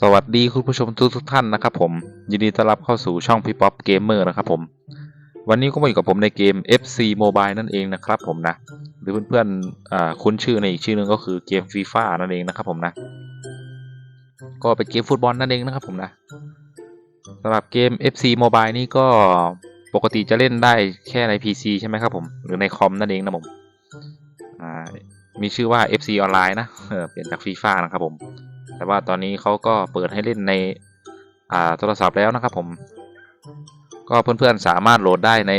สวัสดีคุณผู้ชมทุกทุกท่านนะครับผม ยินดีต้อนรับเข้าสู่ช่องพี่ป๊อปเกมเมอร์นะครับผม วันนี้ก็มาอยู่กับผมในเกม FC Mobile นั่นเองนะครับผมนะ หรือเพื่อนๆคุ้นชื่อในอีกชื่อหนึงก็คือเกมฟีฟ่านั่นเองนะครับผมนะ ก็เป็นเกมฟุตบอลนั่นเองนะครับผมนะสำหรับเกม FC Mobile นี่ก็ปกติจะเล่นได้แค่ใน PC ใช่ไหมครับผม หรือในคอมนั่นเองนะผมมีชื่อว่า FC ออนไลน์นะเเปลี่ยนจากฟีฟ่านะครับผม แต่ว่าตอนนี้เขาก็เปิดให้เล่นในอ่าโทรศัพท์แล้วนะครับผม ก็เพื่อนๆสามารถโหลดได้ใน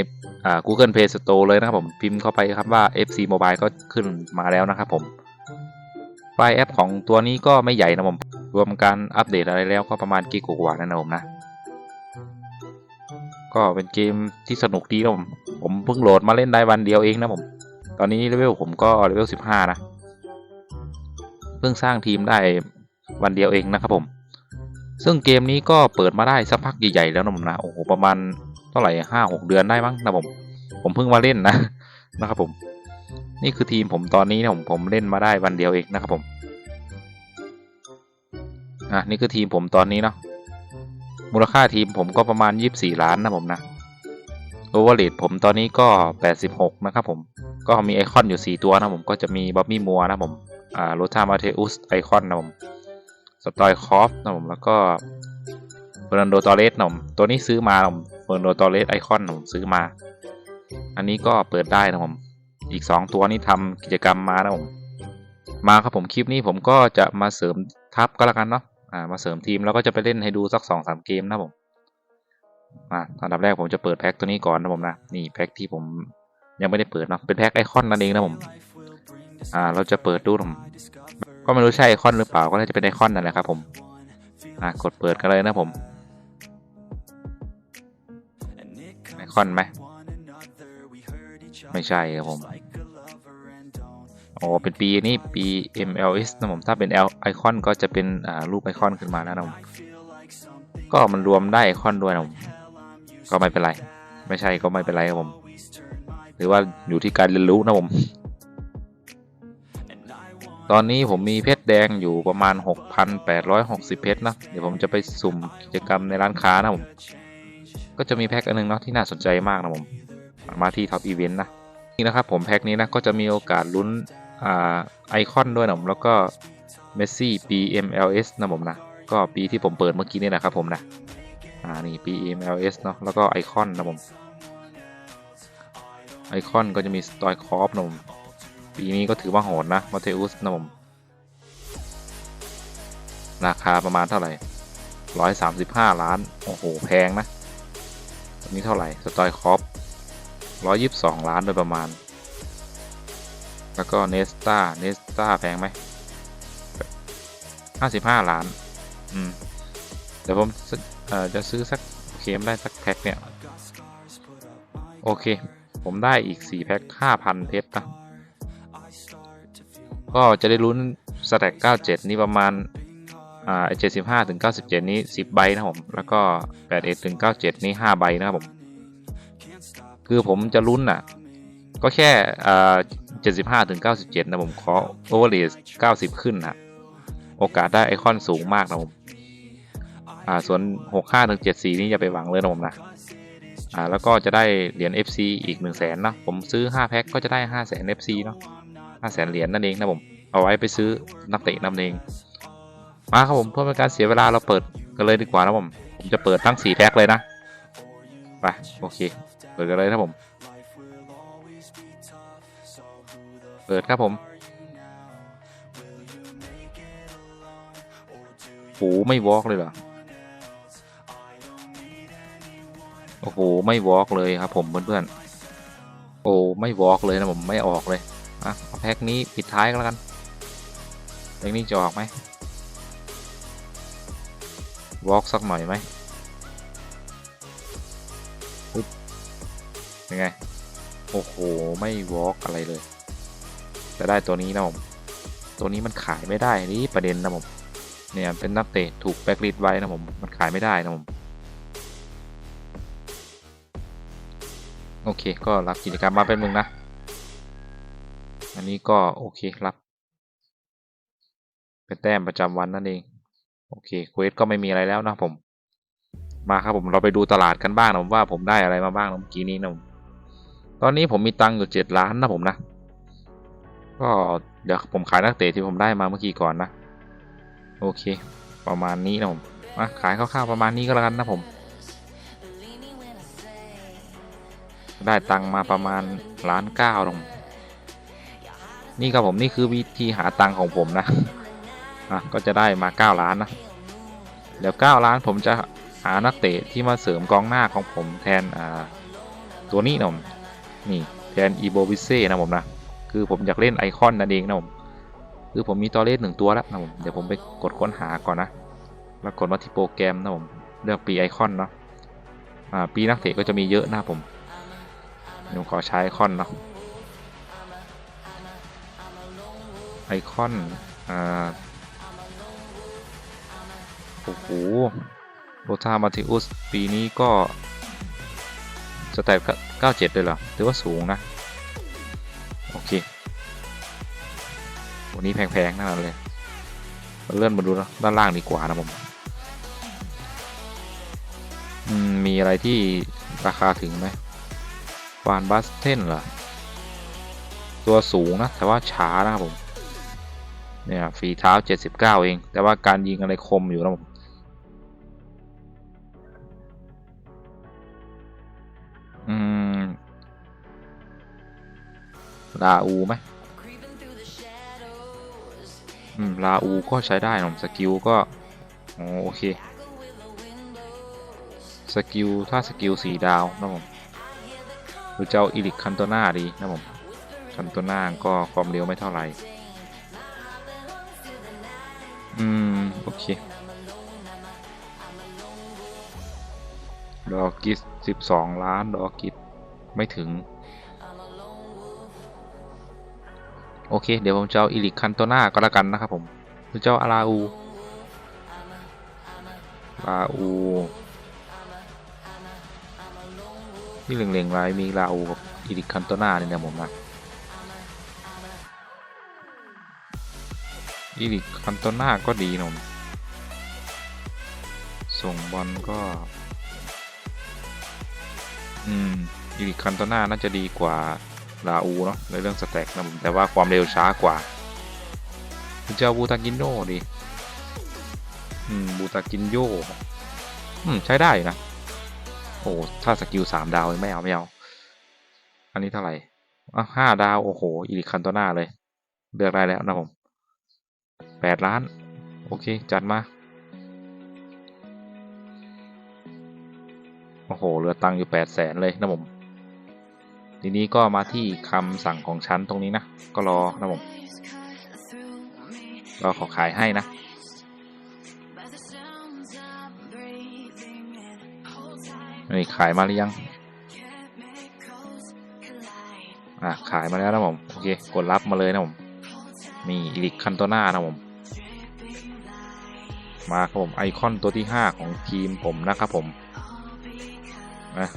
อ่า Google Play Store เลยนะครับผมพิมพ์เข้าไปครับว่า FC Mobile ก็ขึ้นมาแล้วนะครับผมไฟล์แอปของตัวนี้ก็ไม่ใหญ่นะผม รวมการอัปเดตอะไรแล้วก็ประมาณกิกกว่านั่นนะผมนะ ก็เป็นเกมที่สนุกดีนะผม ผมเพิ่งโหลดมาเล่นได้วันเดียวเองนะผม ตอนนี้เลเวลผมก็เลเวล 15 นะ เพิ่งสร้างทีมได้ วันเดียวเองนะครับผม ซึ่งเกมนี้ก็เปิดมาได้สักพักใหญ่ๆแล้วนะผมนะโอ้โหประมาณเท่าไหร่ห้าหกเดือนได้มั้งนะผม ผมเพิ่งมาเล่นนะนะครับผม นี่คือทีมผมตอนนี้นะผมผมเล่นมาได้วันเดียวเองนะครับผมอะนี่คือทีมผมตอนนี้เนาะมูลค่าทีมผมก็ประมาณยี่สี่ล้านนะผมนะโอเวอร์เลดผมตอนนี้ก็แปดสิบหกนะครับผม ก็มีไอคอนอยู่สี่ตัวนะผม ก็จะมีบ๊อบบี้มัวนะผม อ่าโรธามาเทอุสไอคอนนะผม สตอยคอฟนะผมแล้วก็เฟอร์นันโดตอเรสนะผมตัวนี้ซื้อมาผมเฟอร์นันโดตอเรสไอคอนผมซื้อมา อันนี้ก็เปิดได้นะผมอีกสองตัวนี้ทำกิจกรรมมานะผมมาครับผมคลิปนี้ผมก็จะมาเสริมทัพก็แล้วกันเนาะอ่ามาเสริมทีมแล้วก็จะไปเล่นให้ดูสักสองสามเกมนะผมอ่าอันดับแรกผมจะเปิดแพ็คตัวนี้ก่อนนะผมนะนี่แพ็คที่ผมยังไม่ได้เปิดเนาะเป็นแพ็คไอคอนนั่นเองนะผมอ่าเราจะเปิดดูนะผม ก็ไม่รู้ใช่ไอคอนหรือเปล่าก็น่าจะเป็นไอคอนนั่นแหละครับผมอ่ากดเปิดกันเลยนะผมไอคอนไหมไม่ใช่ครับผมอ๋อเป็นปีนี้ปี MLS นะผมถ้าเป็น L ไอคอนก็จะเป็นอ่ารูปไอคอนขึ้นมาแล้วนะผมก็มันรวมได้ไอคอนด้วยนะผมก็ไม่เป็นไร ไม่ใช่ก็ไม่เป็นไรครับผม หรือว่าอยู่ที่การเรียนรู้นะผม ตอนนี้ผมมีเพชรแดงอยู่ประมาณ 6,860 เพชรนะ เดี๋ยวผมจะไปสุ่มกิจกรรมในร้านค้านะผม ก็จะมีแพ็คอันนึงเนาะที่น่าสนใจมากนะผม มาที่ท็อปอีเวนต์นะ นี่นะครับผมแพ็คนี้นะก็จะมีโอกาสลุ้นอ่าไอคอนด้วยนะผมแล้วก็เมสซี่ปี MLS นะผมนะ ก็ปีที่ผมเปิดเมื่อกี้นี่แหละครับผมนะ อ่านี่ปี MLS เนาะแล้วก็ไอคอนนะผม ไอคอนก็จะมีสตอยคอฟนะผม ปีนี้ก็ถือว่าโหดนะมาเทอุสนะผมราคาประมาณเท่าไหร่ร้อยสามสิบห้าล้าน โอ้โห แพงนะอันนี้เท่าไหร่ สตอยคอฟร้อยยิบสองล้านโดยประมาณ แล้วก็เนสตาเนสตาแพงไหมห้าสิบห้าล้าน อืม เดี๋ยวผมจะซื้อสักเคมได้สักแพ็คเนี่ย โอเค ผมได้อีกสี่แพ็คห้าพันเพชรนะ ก็จะได้ลุ้นสแต็ก97 นี่ประมาณอ่า75ถึง97 นี้ 10 ใบนะผม แล้วก็ 81ถึง97 นี่5ใบนะครับผม คือผมจะลุ้นอะ ก็แค่อ่า75ถึง97 นะผมขอโอเวอร์เลส90 ขึ้นนะโอกาสได้ไอคอนสูงมากนะผมอ่าส่วน 65ถึง74 นี่อย่าไปหวังเลยนะผมนะอ่าแล้วก็จะได้เหรียญ FC อีก 1 0 0 0 0แสนนะผมซื้อ 5 แพ็คก็จะได้ 5 0 0แสน FC เนาะ ห้าแสนเหรียญนั่นเองนะผม เอาไว้ไปซื้อนักเตะนั่นเอง มาครับผมเพื่อเป็นการเสียเวลาเราเปิดกันเลยดีกว่านะผม ผมจะเปิดทั้งสี่แพ็คเลยนะ ไปโอเค เปิดกันเลยนะผม เปิดครับผมโอ้ไม่วอล์กเลยเหรอโอ้โห ไม่วอล์กเลยครับผมเพื่อนๆ โอ้ไม่วอล์กเลยนะผมไม่ออกเลย อะเอาแพ็คนี้ปิดท้ายก็แล้วกันแพ็คนี้จะออกไหมวอล์กสักหน่อยไหมปึ๊บยังไง โอ้โห ไม่วอล์กอะไรเลย จะได้ตัวนี้นะผม ตัวนี้มันขายไม่ได้นี่ประเด็นนะผม เนี่ยเป็นนักเตะถูกแบ็กลิสไว้นะผม มันขายไม่ได้นะผม โอเค ก็รับกิจกรรมมาเป็นมึงนะ อันนี้ก็โอเครับ เป็นแต้มประจำวันนั่นเอง โอเคเควสก็ไม่มีอะไรแล้วนะผม มาครับผมเราไปดูตลาดกันบ้างนะผมว่าผมได้อะไรมาบ้างนะเมื่อกี้นี้นะผมตอนนี้ผมมีตังค์อยู่เจ็ดล้านนะผมนะ ก็เดี๋ยวผมขายนักเตะที่ผมได้มาเมื่อกี้ก่อนนะ โอเค ประมาณนี้นะผมมาขายคร่าวๆประมาณนี้ก็แล้วกันนะผม ได้ตังค์มาประมาณล้านเก้าตรง นี่ครับผมนี่คือวิธีหาตังของผมนะอะก็จะได้มาเก้าล้านนะเดี๋ยวเก้าล้านผมจะหานักเตะที่มาเสริมกองหน้าของผมแทนอ่าตัวนี้นะผมนี่แทนอีโบวิเซ่นะผมนะคือผมอยากเล่นไอคอนนั่นเองนะผมคือผมมีตัวเลขหนึ่งตัวแล้วนะผมเดี๋ยวผมไปกดค้นหาก่อนนะแล้วกดมาที่โปรแกรมนะผมเลือกปีไอคอนเนาะอ่าปีนักเตะก็จะมีเยอะนะผมเดี๋ยวขอใช้ไอคอนเนาะ ไอคอน อ่า โอ้โหโรธามาติอุส ปีนี้ก็สแตท97 เลยเหรอถือว่าสูงนะ โอเค วันนี้แพงๆนั่นเลยมาเลื่อนมาดูด้านล่างดีกว่านะผมอืมมีอะไรที่ราคาถึงไหมฟานบัสเทนเหรอ ตัวสูงนะ แต่ว่าช้านะครับผม เนี่ยฝีเท้า 79 เอง แต่ว่าการยิงอะไรคมอยู่นะผมอืมลาอูไหมอืมลาอูก็ใช้ได้นะผมสกิลก็โอเค สกิล ถ้าสกิลสีดาวนะผมหรือจะเอาอีลิกคันโตนาดีนะผมคันโตนาก็ความเร็วไม่เท่าไหร่ อืม โอเค ดอกกิสสิบสองล้าน ดอกกิสไม่ถึง โอเค เดี๋ยวผมจะเอาอีลิกคันโตนาก็แล้วกันนะครับผมหรือเจ้าอาราอูลาอูที่เล็งๆไว้มีลาอูกับอีลิกคันโตนาเนี่ยนะผมนะ อีลิกคันโตนาก็ดีนม ส่งบอลก็ อืมอีลิกคันโตนาน่าจะดีกว่าลาอูเนาะในเรื่องสแต็กนะผมแต่ว่าความเร็วช้ากว่าคุณจะเอาบูตากินโยดีอืมบูตากินโยอืมใช้ได้นะ โอ้ถ้าสกิลสามดาวไม่เอาไม่เอา อันนี้เท่าไหร่อะห้าดาว โอ้โหอีลิกคันโตนาเลยเลือกได้แล้วนะผม แปดล้าน โอเค จัดมา โอ้โห เหลือตังค์อยู่แปดแสนเลยนะผม ทีนี้ก็มาที่คำสั่งของฉันตรงนี้นะ ก็รอนะผมรอขอขายให้นะ นี่ ขายมาหรือยัง อะ ขายมาแล้วนะผม โอเค กดรับมาเลยนะผม นี่อีลิกคันโตนานะผม มาครับผมไอคอนตัวที่ 5 ของทีมผมนะครับผมนะ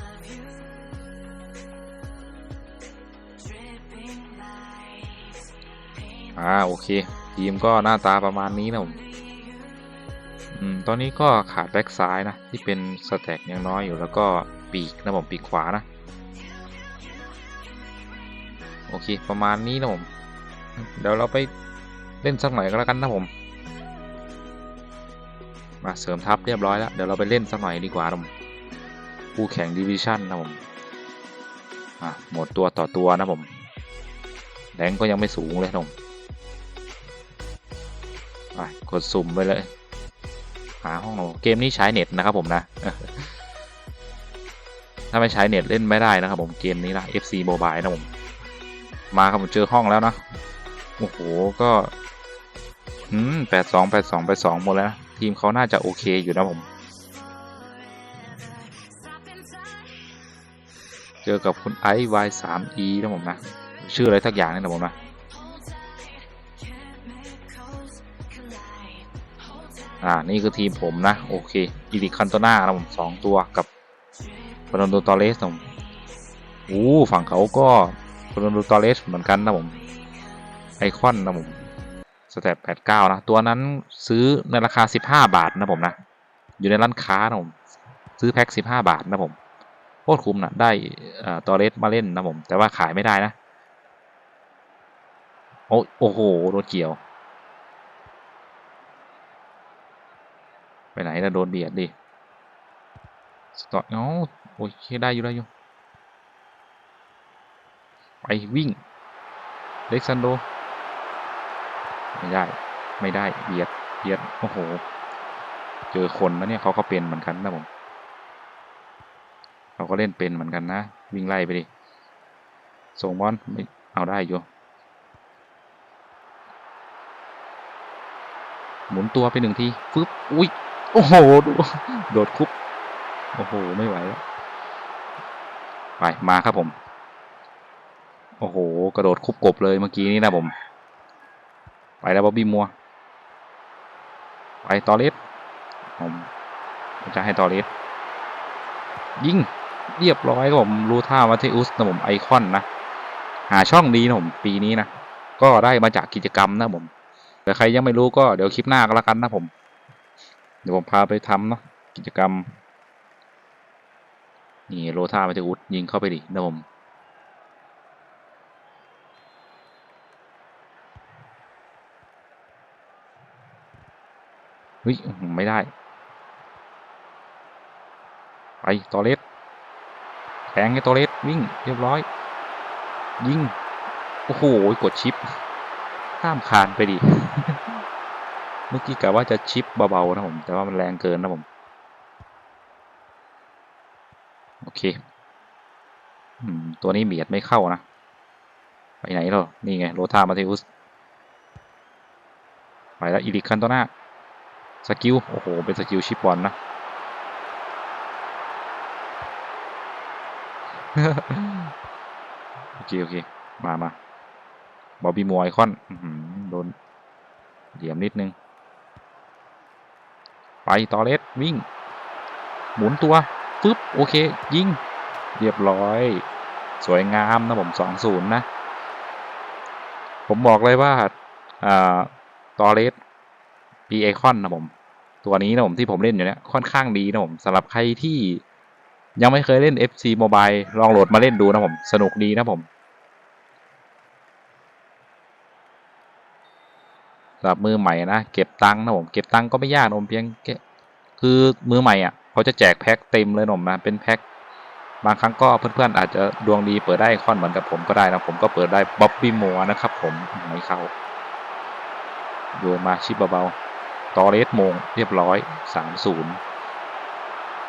อ่าโอเค ทีมก็หน้าตาประมาณนี้นะผมอืมตอนนี้ก็ขาดแบ็กซ้ายนะ ที่เป็นสแต็กยังน้อยอยู่แล้วก็ปีกนะผมปีกขวานะ โอเค ประมาณนี้นะผม เดี๋ยวเราไปเล่นสักหน่อยก็แล้วกันนะผม มาเสริมทัพเรียบร้อยแล้ว เดี๋ยวเราไปเล่นสักหน่อยดีกว่าผมคู่แข่งดิวิชั่นนะผมอะหมดตัวต่อตัวนะผมแรงก็ยังไม่สูงเลยนะผมกดสุ่มไปเลยหาห้องเราเกมนี้ใช้เน็ตนะครับผมนะ ถ้าไม่ใช้เน็ตเล่นไม่ได้นะครับผมเกมนี้นะ FC Mobile นะผมมาครับผมเจอห้องแล้วนะโอ้โหก็แปดสองแปดสองแปดสองหมดแล้วนะ ทีมเขาน่าจะโอเคอยู่นะผม เจอกับคุณไอซ์ Y3E นะผมนะ ชื่ออะไรทักอย่างนี่นะผมนะอ่า นี่คือทีมผมนะ โอเคอีริคันโตนานะผมสองตัวกับฟรอนโดตอเลสนะผมอู้ฝั่งเขาก็ฟรอนโดตอเลสเหมือนกันนะผม ไอคอนนะผม สแตทแปดเก้านะ ตัวนั้นซื้อในราคาสิบห้าบาทนะผมนะ อยู่ในร้านค้านะผม ซื้อแพ็คสิบห้าบาทนะผมโคตรคุ้มนะได้เอ่อตอเรสมาเล่นนะผม แต่ว่าขายไม่ได้นะ โอ้โอ้โหโดนเกี่ยว ไปไหนนะโดนเบียดดิสตอร์เอ้าโอ้ยได้อยู่ได้อยู่ไปวิ่งเล็กซันโด ไม่ได้ ไม่ได้เบียดเบียดโอ้โห เจอคนนะเนี่ยเขาก็เป็นเหมือนกันนะผมเขาก็เล่นเป็นเหมือนกันนะ วิ่งไล่ไปดิส่งบอลไม่เอาได้อยู่หมุนตัวไปหนึ่งทีฟึบอุ้ยโอ้โหดูโดดคุบโอ้โหไม่ไหวแล้วไปมาครับผม โอ้โห กระโดดคุบกบเลยเมื่อกี้นี้นะผม ไปแล้วบ๊อบบี้มัว ไปตอเลสผมจะให้ตอเลสยิงเรียบร้อยครับผมรู้ท่ามาเทอุสนะผมไอคอนนะ หาช่องดีนะผมปีนี้นะ ก็ได้มาจากกิจกรรมนะผมแต่ใครยังไม่รู้ก็เดี๋ยวคลิปหน้าก็แล้วกันนะผม เดี๋ยวผมพาไปทำเนาะกิจกรรม นี่โรท่ามาเทอุสยิงเข้าไปดินะผม เฮ้ยไม่ได้ ไปตอเลสแทงให้ตอเลสวิ่งเรียบร้อย ยิง โอ้โหกดชิป ข้ามคานไปดิ เมื่อกี้กะว่าจะชิปเบาๆนะผม แต่ว่ามันแรงเกินนะผม โอเคอตัวนี้เบียดไม่เข้านะ ไปไหนหรอนี่ไง โรธามาเทอุส ไปแล้วอีริคันตัวหน้า สกิล โอ้โห เป็นสกิลชิปบอลนะ โอเค โอเค มามาบอบบี้มวยคอนอื้อหือโดน เหลี่ยมนิดนึง ไปตอเลสวิ่ง หมุนตัวปึ๊บ โอเค ยิง เรียบร้อย สวยงามนะผมสองศูนย์นะ ผมบอกเลยว่า อ่า ตอเลส ปีไอคอนนะผม ตัวนี้นะผมที่ผมเล่นอยู่เนี่ยค่อนข้างดีนะผมสำหรับใครที่ยังไม่เคยเล่น FC Mobile ลองโหลดมาเล่นดูนะผม สนุกดีนะผมสำหรับมือใหม่นะ เก็บตังค์นะผม เก็บตังค์ก็ไม่ยากนะผมเพียงแค่คือมือใหม่อะเขาจะแจกแพ็คเต็มเลยนะผมนะ เป็นแพ็คบางครั้งก็เพื่อนๆอาจจะดวงดีเปิดได้คอนเหมือนกับผมก็ได้นะผมก็เปิดได้บ๊อบบี้มัวนะครับผมไม่เข้าโยนมาชิปเบาๆ ตอเลสโมงเรียบร้อยสามศูนย์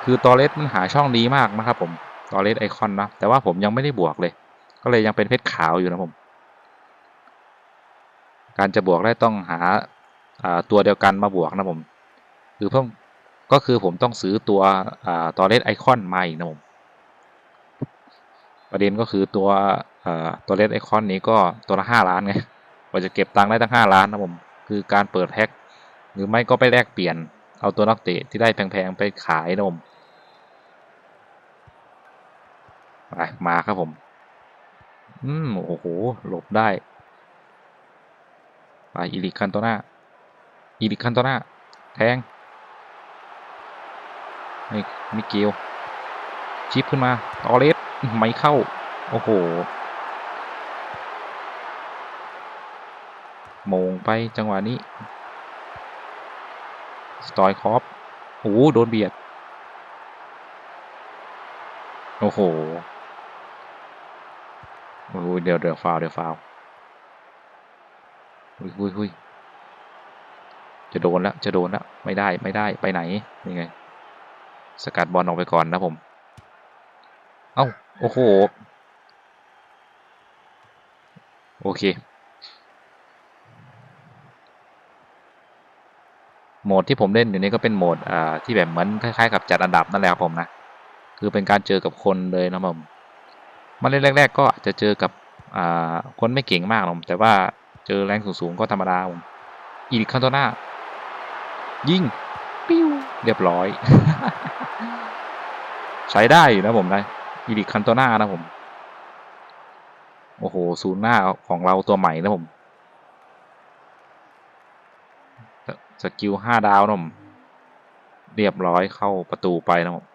คือตอเลสมันหาช่องดีมากนะครับผมตอเลสไอคอนนะแต่ว่าผมยังไม่ได้บวกเลย ก็เลยยังเป็นเพชรขาวอยู่นะผม การจะบวกได้ต้องหาาตัวเดียวกันมาบวกนะผมคือเพิ่มก็คือผมต้องซื้อตัวอตอเลสไอคอนมาอีกนะผมประเด็นก็คือตัวตัวเลสไอคอนนี้ก็ตัวละห้าล้านไงกว่าจะเก็บตังค์ได้ตั้งห้าล้านนะผม คือการเปิดแพ็ค หรือไม่ก็ไปแลกเปลี่ยน เอาตัวนักเตะที่ได้แพงๆไปขายนมไปมาครับผม อืม โอ้โห หลบได้ ไปอีลิคันโตนาอีลิคันโตนาแทงไม่ไม่เกี่ยวชิปขึ้นมาตอเลสไม่เข้า โอ้โหมงไปจังหวะนี้ สตอยคอฟโอ้โหโดนเบียด โอ้โห โอ้โหเดี๋ยวเดี๋ยวฟาวเดี๋ยวฟาวหุยหุยหุยจะโดนแล้วจะโดนแล้วไม่ได้ไม่ได้ไปไหนยังไง สกัดบอลออกไปก่อนนะผม เอ้า โอ้โห โอเค โหมดที่ผมเล่นอยู่นี้ก็เป็นโหมดอ่าที่แบบเหมือนคล้ายๆ กับจัดอันดับนั่นแหละครับผมนะคือเป็นการเจอกับคนเลยนะผมมาเล่นแรก ๆ ก็อาจจะเจอกับอ่าคนไม่เก่งมากหรอกแต่ว่าเจอแรงสูงๆก็ธรรมดาผมอีริคันโตนายิงปิ้วเรียบร้อย ใช้ได้อยู่นะผมนะอีริคันโตนานะผมโอ้โหศูนย์หน้าของเราตัวใหม่นะผม สกิลห้าดาวนะผมเรียบร้อยเข้าประตูไปนะผม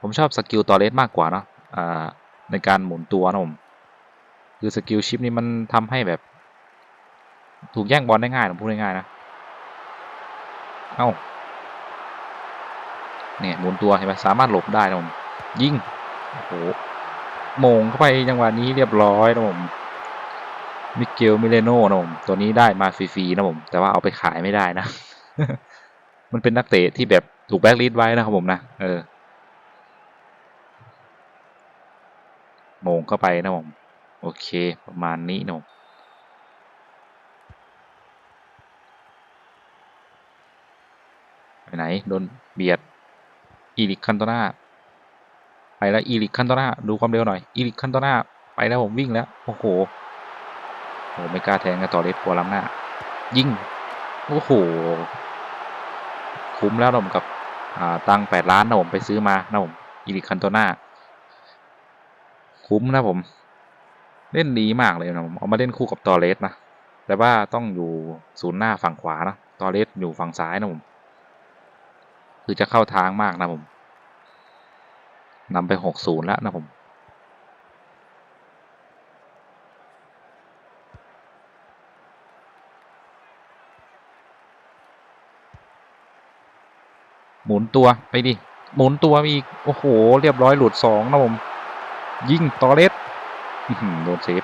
ผมชอบสกิลตอเลสมากกว่าเนาะอ่าในการหมุนตัวนะผมคือสกิลชิปนี้มันทำให้แบบ ถูกแย่งบอลได้ง่ายนะพูดง่ายๆนะเอ้าเนี่ยหมุนตัวเห็นไหมสามารถหลบได้นะผมยิงโอ้โหมงเข้าไปจังหวะนี้เรียบร้อยนะผม มิเกลมิเลโน่นะผมตัวนี้ได้มาฟรีๆนะผมแต่ว่าเอาไปขายไม่ได้นะ มันเป็นนักเตะที่แบบถูกแบ็กลิสต์ไว้นะครับผมนะเออโมงเข้าไปนะผมโอเค ประมาณนี้นะผมไปไหนโดนเบียดอีริกคันโตนาไปแล้วอีริกคันโตนาดูความเร็วหน่อยอีริกคันโตนาไปแล้วผมวิ่งแล้วโอ้โห โอ้ไม่กล้าแทงกันต่อเลสปัวล้ำหน้า ยิง โอ้โห คุ้มแล้วนะผมกับตังแปดล้านนะผมไปซื้อมานะผมอีริคันโตนาคุ้มนะผม เล่นดีมากเลยนะผมเอามาเล่นคู่กับตอเลสนะ แต่ว่าต้องอยู่ศูนย์หน้าฝั่งขวานะตอเลสอยู่ฝั่งซ้ายนะผม คือจะเข้าทางมากนะผมนำไปหกศูนย์แล้วนะผม หมุนตัวไปดิ หมุนตัวอีก โอ้โห เรียบร้อยหลุดสองนะผม ยิงตอเลสโดนเซฟ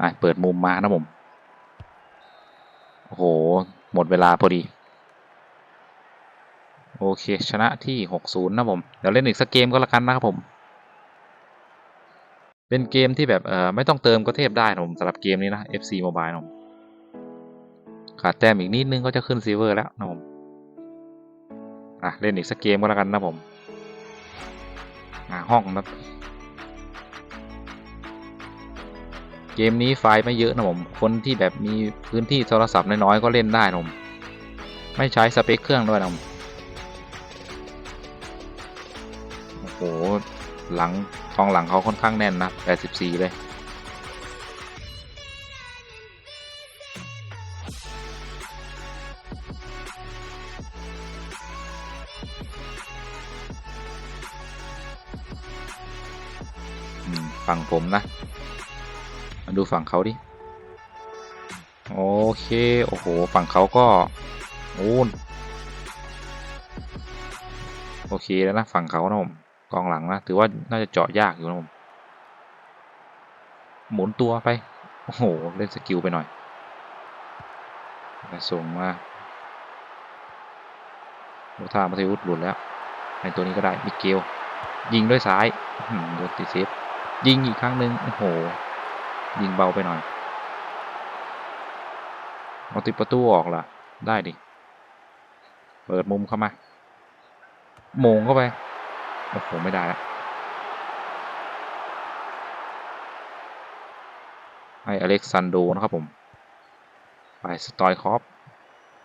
อะเปิดมุมมานะผม โอ้โห หมดเวลาพอดี โอเค ชนะที่ 60 นะผม เดี๋ยวเล่นอีกสักเกมก็แล้วกันนะครับผม เป็นเกมที่แบบเออไม่ต้องเติมก็เทพได้นะผมสำหรับเกมนี้นะ FC Mobile นะผม ขาดแต้มอีกนิดนึงก็จะขึ้นซีเวอร์แล้วนะผมอะเล่นอีกสักเกมก็แล้วกันนะผมอะห้องนะเกมนี้ไฟล์ไม่เยอะนะผม คนที่แบบมีพื้นที่โทรศัพท์น้อยๆก็เล่นได้นะผมไม่ใช้สเปคเครื่องด้วยนะผมโอ้โหหลังกองหลังเขาค่อนข้างแน่นนะ 84 เลย ผมนะ มาดูฝั่งเขาดิ โอเค โอ้โห ฝั่งเขาก็โอ้นโอเคแล้วนะฝั่งเขานะผมกองหลังนะถือว่าน่าจะเจาะยากอยู่นะผมหมุนตัวไป โอ้โห เล่นสกิลไปหน่อยส่งมาโอทามาเทวุฒหลุดแล้วในตัวนี้ก็ได้มิเกลยิงด้วยซ้ายโดนติเซฟ ยิงอีกครั้งหนึ่งโอ้โห ยิงเบาไปหน่อยเอาติดประตูออกล่ะ ได้ดิ เปิดมุมเข้ามาโมงเข้าไป โอ้โห ไม่ได้แล้วให้อเล็กซานโดนะครับผม ไปสตอยคอฟ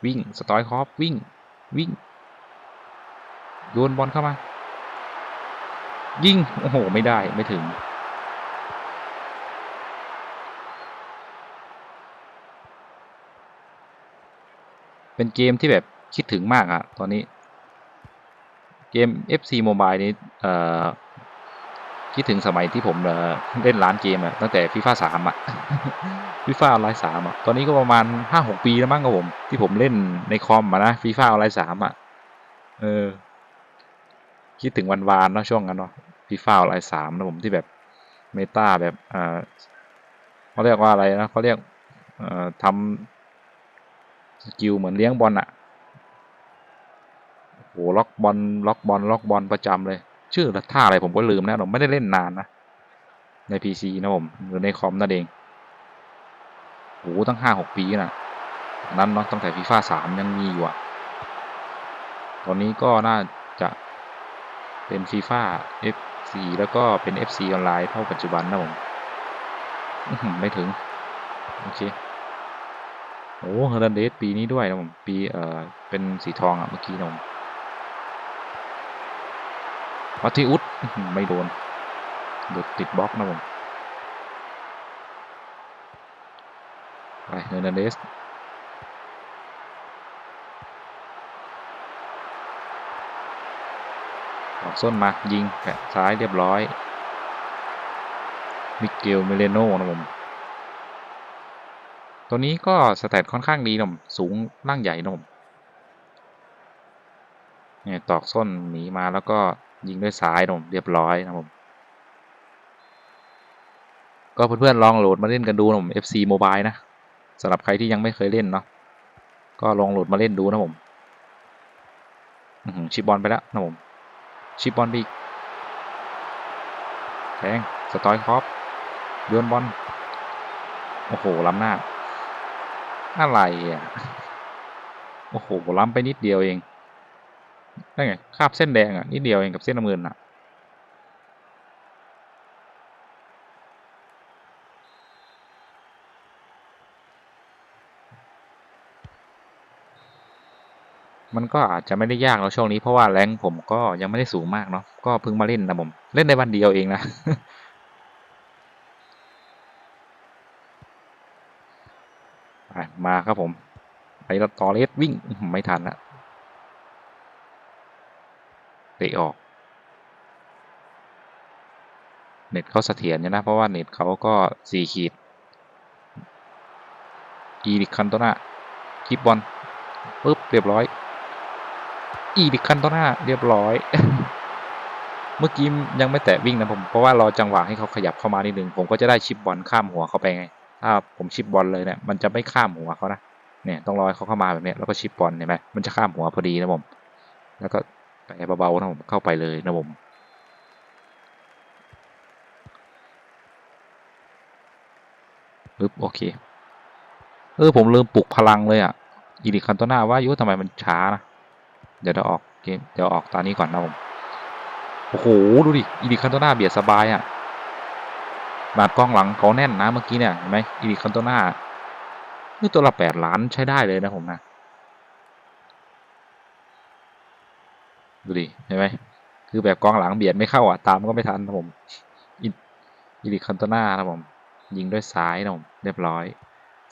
วิ่งสตอยคอฟวิ่ง วิ่งโยนบอลเข้ามา ยิง โอ้โห ไม่ได้ ไม่ถึง เป็นเกมที่แบบคิดถึงมากอะตอนนี้ เกม FC Mobile นี้คิดถึงสมัยที่ผมเเล่นร้านเกมอะตั้งแต่ฟีฟ่าสามอะฟีฟ่าออนไลน์สามอะตอนนี้ก็ประมาณห้าหกปีแล้วมั้งครับผม ที่ผมเล่นในคอมอะนะฟีฟ่าออนไลน์สามอะเออ คิดถึงวันวานนะช่วงนั้นเนาะฟีฟ่าออนไลน์สามนะผมที่แบบเมตาแบบอ่าเขาเรียกว่าอะไรนะเขาเรียกทำ สกิลเหมือนเลี้ยงบอลอะโหล็อกบอลล็อกบอลล็อกบอลประจำเลย ชื่อและท่าอะไรผมก็ลืมแล้วผมไม่ได้เล่นนานนะ ใน PC นะผมหรือในคอมนั่นเองโหตั้งห้าหกปีนะนั้นเนาะตั้งแต่ฟีฟ่าสามยังมีอยู่อะตอนนี้ก็น่าจะเป็นฟีฟ่า F4 แล้วก็เป็น FC ออนไลน์เท่าปัจจุบันนะผมไม่ถึง โอเค โอ้เฮอร์นันเดสปีนี้ด้วยนะผมปีเอ่อเป็นสีทองอะเมื่อกี้นะผมวัตทิอุสไม่โดนโดดติดบล็อกนะผมไปเฮอร์นันเดสออกส้นมายิงแปะซ้ายเรียบร้อยมิเกลเมเลโน่นะผม ตัวนี้ก็สแตทค่อนข้างดีนมสูงร่างใหญ่นมเนี่ยตอกส้นหนีมาแล้วก็ยิงด้วยซ้ายนมเรียบร้อยนะผมก็เพื่อนๆลองโหลดมาเล่นกันดูนะผม FC Mobile นะสำหรับใครที่ยังไม่เคยเล่นเนาะก็ลองโหลดมาเล่นดูนะผมชิปบอลไปแล้วนะผมชิปบอลไปอีกแทงสตอยคอปโยนบอลโอ้โหล้ำหน้า อะไรอะ โอ้โหล้ำไปนิดเดียวเองนั่นไงคาบเส้นแดงอะ นิดเดียวเองกับเส้นน้ำเงินอะ มันก็อาจจะไม่ได้ยากแล้วช่วงนี้เพราะว่าแรงผมก็ยังไม่ได้สูงมากเนาะ ก็เพิ่งมาเล่นนะผม เล่นได้วันเดียวเองนะ ไป มาครับผม ไปล้วต่อเลสวิ่งไม่ทันละเตะออก เน็ตเขาเสถียรนะ เพราะว่าเน็ตเขาก็สี่ขีด อีดิคันโตนาคิปบอลปุ๊บเรียบร้อย อีดิคันโตนาเรียบร้อย เมื่อกี้ยังไม่แตะวิ่งนะผม เพราะว่ารอจังหวะให้เขาขยับเข้ามานิดนึง ผมก็จะได้ชิปบอลข้ามหัวเขาไปไง ถ้าผมชิปบอลเลยเนี่ยมันจะไม่ข้ามหัวเขานะเนี่ยต้องรอให้เขาเข้ามาแบบนี้แล้วก็ชิปบอลเห็นไหมมันจะข้ามหัวพอดีนะผมแล้วก็แตะเบาๆนะผมเข้าไปเลยนะผมปึ๊บโอเคเออผมลืมปลุกพลังเลยอะอีดิคันโตนาว่าอยุทำไมมันช้านะเดี๋ยวเราออกเกมเดี๋ยวออกตานี้ก่อนนะผมโอ้โหดูดิอีดิคันโตนาเบียดสบายอะ บาดกองหลังเขาแน่นนะเมื่อกี้เนี่ยเห็นไหมอีดิคันโตนานี่ตัวละแปดล้านใช้ได้เลยนะผมนะดูดิเห็นไหมคือแบบกองหลังเบียดไม่เข้าอะตามก็ไม่ทันนะผมอีอีดิคันโตนานะผม ยิงด้วยซ้ายนะผม เรียบร้อย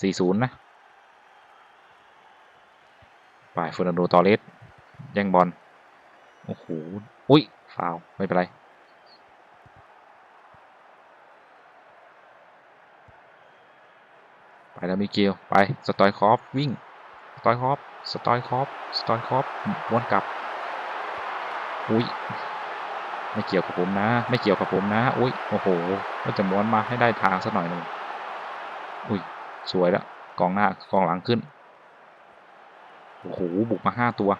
4-0 นะไปฟอร์นันโดตอเรสแย่งบอล โอ้โห อุ้ยฟาว ไม่เป็นไร ไปแล้วมิเกลไปสตอยคอฟวิ่งสตอยคอฟสตอยคอฟสตอยคอฟวนกลับอุ้ยไม่เกี่ยวกับผมนะ ไม่เกี่ยวกับผมนะอุ้ยโอ้โหก็จะม้วนมาให้ได้ทางสักหน่อยหนึ่งอุ้ยสวยแล้วกองหน้ากองหลังขึ้นโอ้โหบุกมาห้าตัว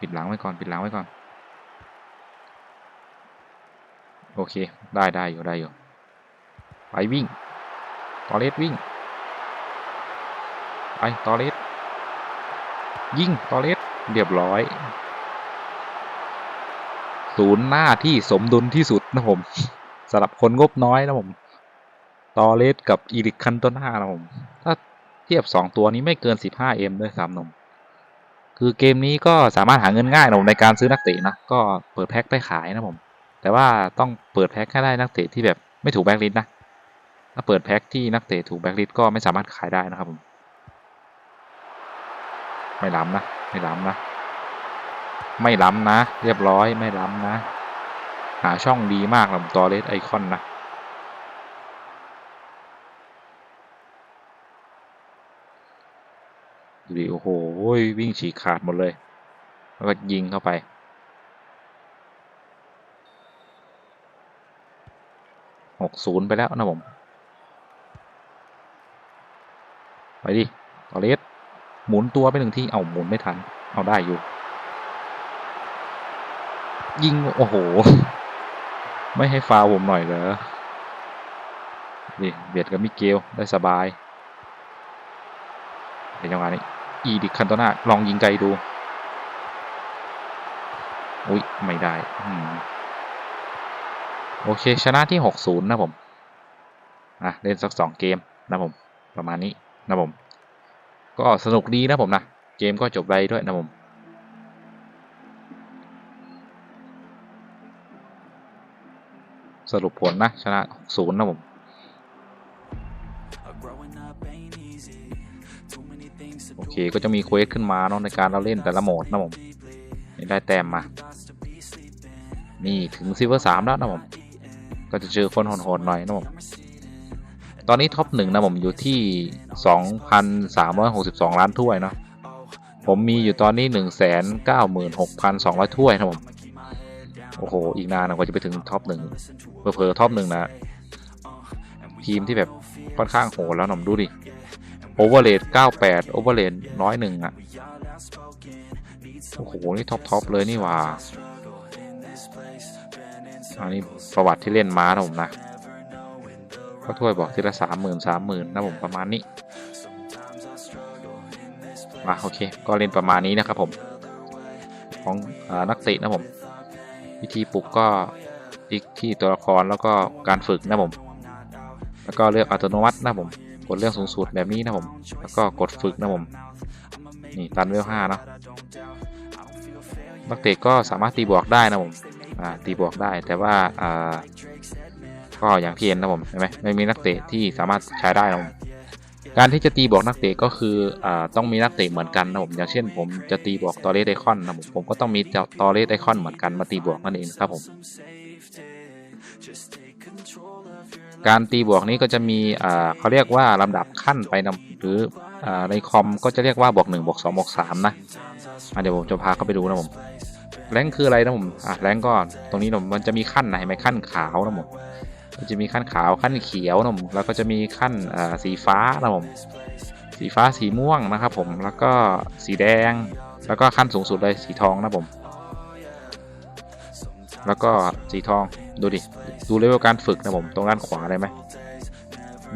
ปิดหลังไว้ก่อนปิดหลังไว้ก่อนโอเค ได้ได้อยู่ได้อยู่ไปวิ่ง ตอเลสวิ่ง ไปตอเลสยิงตอเลสเรียบร้อย ศูนย์หน้าที่สมดุลที่สุดนะผมสำหรับคนงบน้อยนะผมตอเลสกับอีริกคันโตนานะผมถ้าเทียบสองตัวนี้ไม่เกิน 15M ด้วยซ้ำนมคือเกมนี้ก็สามารถหาเงินง่ายนะผมในการซื้อนักเตะนะก็เปิดแพ็คได้ขายนะผมแต่ว่าต้องเปิดแพ็คให้ได้นักเตะที่แบบไม่ถูกแบ็คลิสต์นะ ถ้าเปิดแพ็คที่นักเตะถูกแบ็คลิสต์ก็ไม่สามารถขายได้นะครับผมไม่ล้ำนะไม่ล้ำนะ ไม่ล้ำนะ เรียบร้อยไม่ล้ำนะ หาช่องดีมากลำตัวเลสไอคอนนะดูดิโอ้โหวิ่งฉีกขาดหมดเลย แล้วก็ยิงเข้าไปหกศูนย์ไปแล้วนะผม ไปดิต่อเลสหมุนตัวไปหนึ่งที่เอาหมุนไม่ทัน เอาได้อยู่ ยิง โอ้โห ไม่ให้ฟาวผมหน่อยเหรอนี่เบียดกับมิเกลได้สบายในจังหวะนี้อีดิคันโตนาลองยิงไกลดู อุ้ยไม่ได้โอเค ชนะที่ 60 นะผม อะ เล่นสักสองเกมนะผม ประมาณนี้ นะผม ก็สนุกดีนะผมนะ เกมก็จบไวด้วยนะผมสรุปผลนะชนะ0นะผม โอเคก็จะมีเควสขึ้นมาเนาะในการเราเล่นแต่ละโหมดนะผมนี่ได้แต้มมา นี่ถึงซิลเวอร์สามแล้วนะผม ก็จะเจอคนโหดๆหน่อยนะผม ตอนนี้ท็อปหนึ่งนะผมอยู่ที่ 2,362 ล้านถ้วยเนาะผมมีอยู่ตอนนี้ 196,200 ถ้วยนะผมโอ้โห อีกนานนะกว่าจะไปถึงท็อปหนึ่งเผลอๆท็อปหนึ่งนะทีมที่แบบค่อนข้างโหดแล้วหน่อมดูดิโอเวอร์เลด98โอเวอร์เลดร้อยหนึ่งอะโอ้โห นี่ท็อปท็อปเลยนี่ว่าอันนี้ประวัติที่เล่นม้านะผมนะ ก็ถ้วยบอกทีละสามหมื่นสามหมื่นนะผมประมาณนี้มาโอเค ก็เล่นประมาณนี้นะครับผม ของอนักเตะนะผม วิธีปลุกก็อีกที่ตัวละครแล้วก็การฝึกนะผม แล้วก็เลือกอัตโนมัตินะผม กดเรื่องสูงสุดแบบนี้นะผม แล้วก็กดฝึกนะผม นี่ตันเวลห้าเนาะนักเตะก็สามารถตีบวกได้นะผมตีบวกได้แต่ว่าอ่า ก็อย่างที่เห็นนะผมเห็นไหมไม่มีนักเตะที่สามารถใช้ได้นะผมการที่จะตีบวกนักเตะก็คืออต้องมีนักเตะเหมือนกันนะผมอย่างเช่น ผมจะตีบวกตอเลสไอคอนนะผมผมก็ต้องมีตอเลสไอคอนเหมือนกันมาตีบวกนั่นเองครับผมการตีบวกนี้ก็จะมีเขาเรียกว่าลำดับขั้นไปนะหรืออในคอมก็จะเรียกว่าบวกหนึ่งบวกสองบวกสามนะะเดี๋ยวผมจะพาเข้าไปดูนะผมแรงคืออะไรนะผมแรงก็ตรงนี้ผมมันจะมีขั้นไหนไหมขั้นขาวนะผม จะมีขั้นขาวขั้นเขียวนะผมแล้วก็จะมีขั้นสีฟ้านะผมสีฟ้าสีม่วงนะครับผมแล้วก็สีแดง แล้วก็ขั้นสูงสุดเลยสีทองนะผม แล้วก็สีทองดูดิดูเลเวลการฝึกนะผมตรงด้านขวาได้ไหม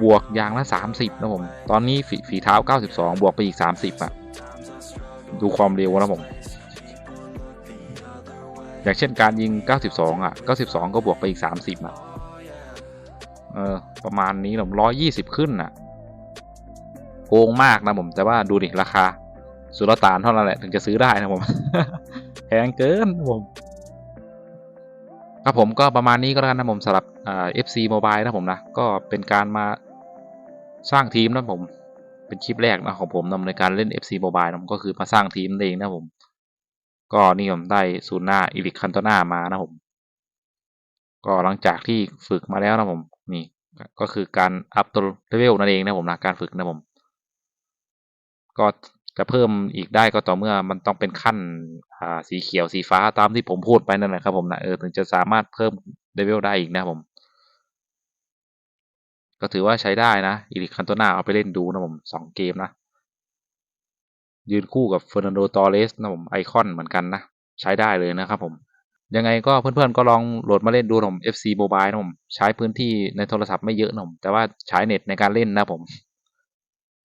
บวกอย่างละ 30 นะผม ตอนนี้ฝีฝีเท้า 92 บวกไปอีก 30อะ ดูความเร็วนะผม อย่างเช่นการยิง 92 อะ 92 ก็บวกไปอีก 30 อะ เออประมาณนี้ผม120ขึ้นอะโกงมากนะผมแต่ว่าดูดิราคา สุลต่านเท่านั้นแหละถึงจะซื้อได้นะผมแพงเกินผมครับผมก็ประมาณนี้ก็แล้วกันนะผมสำหรับเอ่า FC Mobile นะผมนะ ก็เป็นการมาสร้างทีมนะผม เป็นคลิปแรกนะของผมนะในการเล่น FC Mobile นะผมก็คือมาสร้างทีมนั่นเองนะผม ก็นี่ผมได้ศูนย์นาอีริคันโตนามานะผม ก็หลังจากที่ฝึกมาแล้วนะผม นี่ก็คือการอัพตัวเลเวลนั่นเองนะผมนะการฝึกนะผม ก็จะเพิ่มอีกได้ก็ต่อเมื่อมันต้องเป็นขั้นอ่าสีเขียวสีฟ้าตามที่ผมพูดไปนั่นแหละครับผมนะเออถึงจะสามารถเพิ่มเลเวลได้อีกนะผม ก็ถือว่าใช้ได้นะอีริคคันโตนาเอาไปเล่นดูนะผมสองเกมนะ ยืนคู่กับเฟอร์นันโดตอเรสนะผมไอคอนเหมือนกันนะ ใช้ได้เลยนะครับผม ยังไงก็เพื่อนๆก็ลองโหลดมาเล่นดูหนะผม FC Mobile นะผมใช้พื้นที่ในโทรศัพท์ไม่เยอะหนะผมแต่ว่าใช้เน็ตในการเล่นนะผม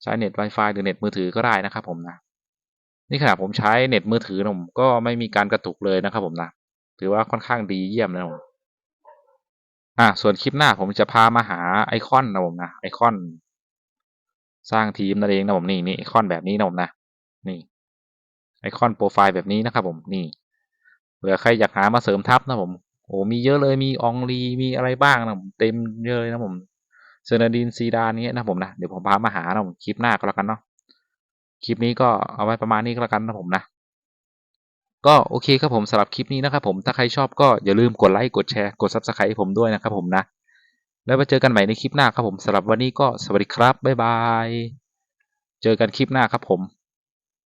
ใช้เน็ต Wi-Fi หรือเน็ตมือถือก็ได้นะครับผมนะนี่ขณะผมใช้เน็ตมือถือนะผมก็ไม่มีการกระตุกเลยนะครับผมนะถือว่าค่อนข้างดีเยี่ยมนะผมอ่าส่วนคลิปหน้าผมจะพามาหาไอคอนนะผมนะไอคอน สร้างทีมนั่นเองนะผมนี่นี่ไอคอนแบบนี้นะผมนะนี่ไอคอนโปรไฟล์แบบนี้นะครับผมนี่ เผื่อใครอยากหามาเสริมทัพนะผมโอ้มีเยอะเลยมีองลีมีอะไรบ้างนะผมเต็มเยอะเลยนะผมเซนาดินซีดานนี้นะผมนะเดี๋ยวผมพามาหานะผมคลิปหน้าก็แล้วกันเนาะคลิปนี้ก็เอาไว้ประมาณนี้ก็แล้วกันนะผมนะก็โอเคครับผมสำหรับคลิปนี้นะครับผมถ้าใครชอบก็อย่าลืมกดไลค์กดแชร์กด subscribe ให้ผมด้วยนะครับผมนะแล้วไปเจอกันใหม่ในคลิปหน้าครับผมสำหรับวันนี้ก็สวัสดีครับบ๊ายบายเจอกันคลิปหน้าครับผม